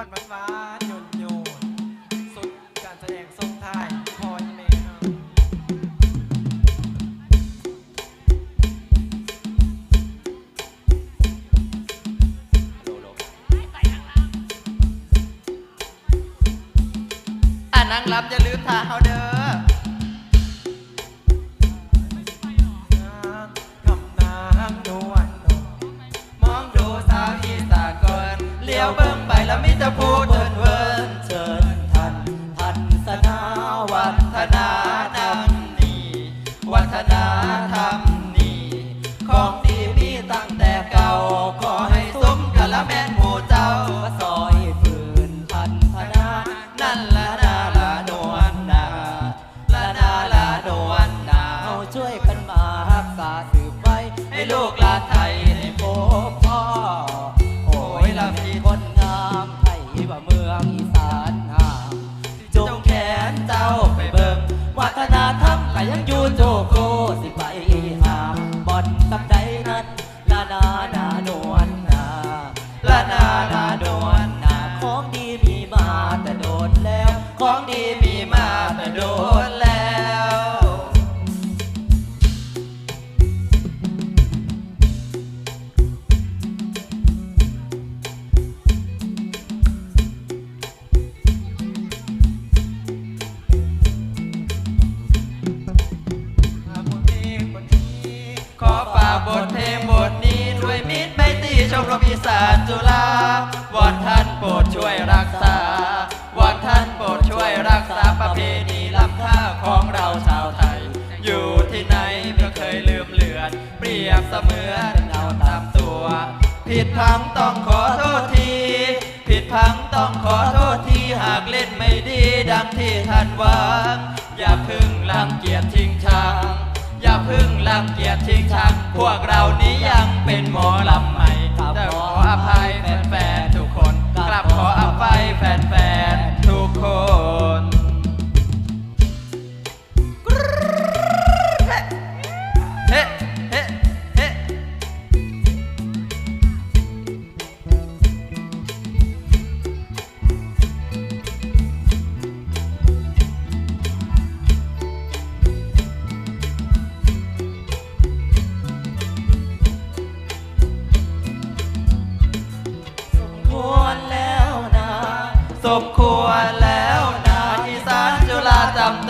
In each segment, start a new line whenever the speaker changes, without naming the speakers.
อนหวานหวานโยนโยนสุดการแสดงส่งไทายพอยเมย์
อ่านั่งรับอย่าลืมทาเขาเด้อ ให้ลูกหลานไทยได้พบพ่อ โอ้ยละมีคนงามไทยว่าเมืองอีสานงามจงแขนเจ้าไปเบิ่งวัฒนธรรมก็ยังอยู่โจโกสิไปหาบ่อนตำใดนั้นละนานานวลนาละนานานวลนาของดีมีมาแต่โดนแล้ว ของดีมีมาแต่โดนแล้ว
บทเพลงบทนี้
ด้วยมิตรไมตรีชมรมอีสานจุฬาวอนท่านโปรดช่วยรักษาวอนท่านโปรดช่วยรักษาประเพณีล้ำค่าของเราชาวไทย อยู่ที่ไหนไม่เคยลืมเลือน เปรียบเสมือนเราตามตัว ผิดพังต้องขอโทษที ผิดพังต้องขอโทษทีหากเล่นไม่ดีดังที่ท่านหวังอย่าพึ่งรังเกียจทิ้งชัง อย่าพึ่งรังเกียจทิ้งชังพวกเรานี้ยังเป็นหมอลำใหม่แต่ขออภัยแฟน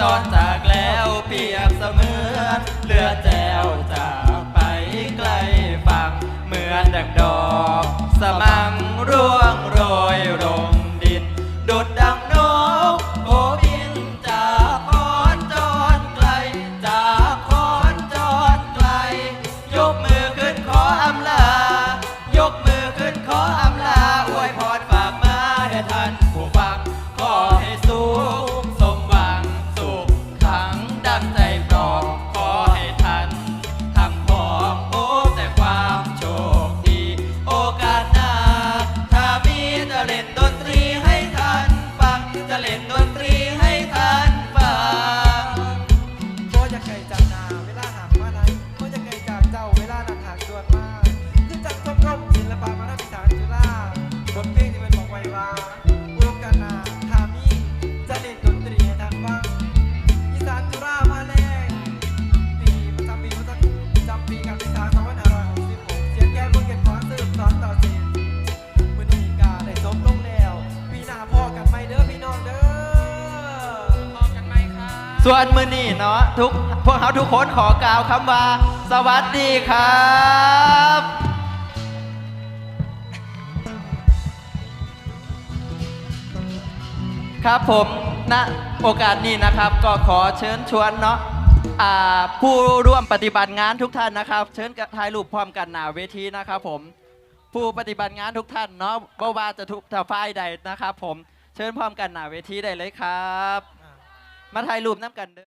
าจำจ ใจะ
ไกลจากนาเวลาหา ส่วนมือนี่เนาะ
ทุกพวกเขาทุกคนขอกล่าวคำว่า สวัสดีครับครับผมณโอกาสนี้นะครับก็ขอเชิญชวนเนาะผู้ร่วมปฏิบัติงานทุกท่านนะครับ เชิญถ่ายรูปพร้อมกันหน้าเวทีนะครับผมผู้ปฏิบัติงานทุกท่านเนาะบ่ว่าจะทุกทฝ่ายใดนะครับ ผมเชิญพร้อมกันหน้าเวทีได้เลยครับ มาถ่ายรูปน้ำกันเด้อ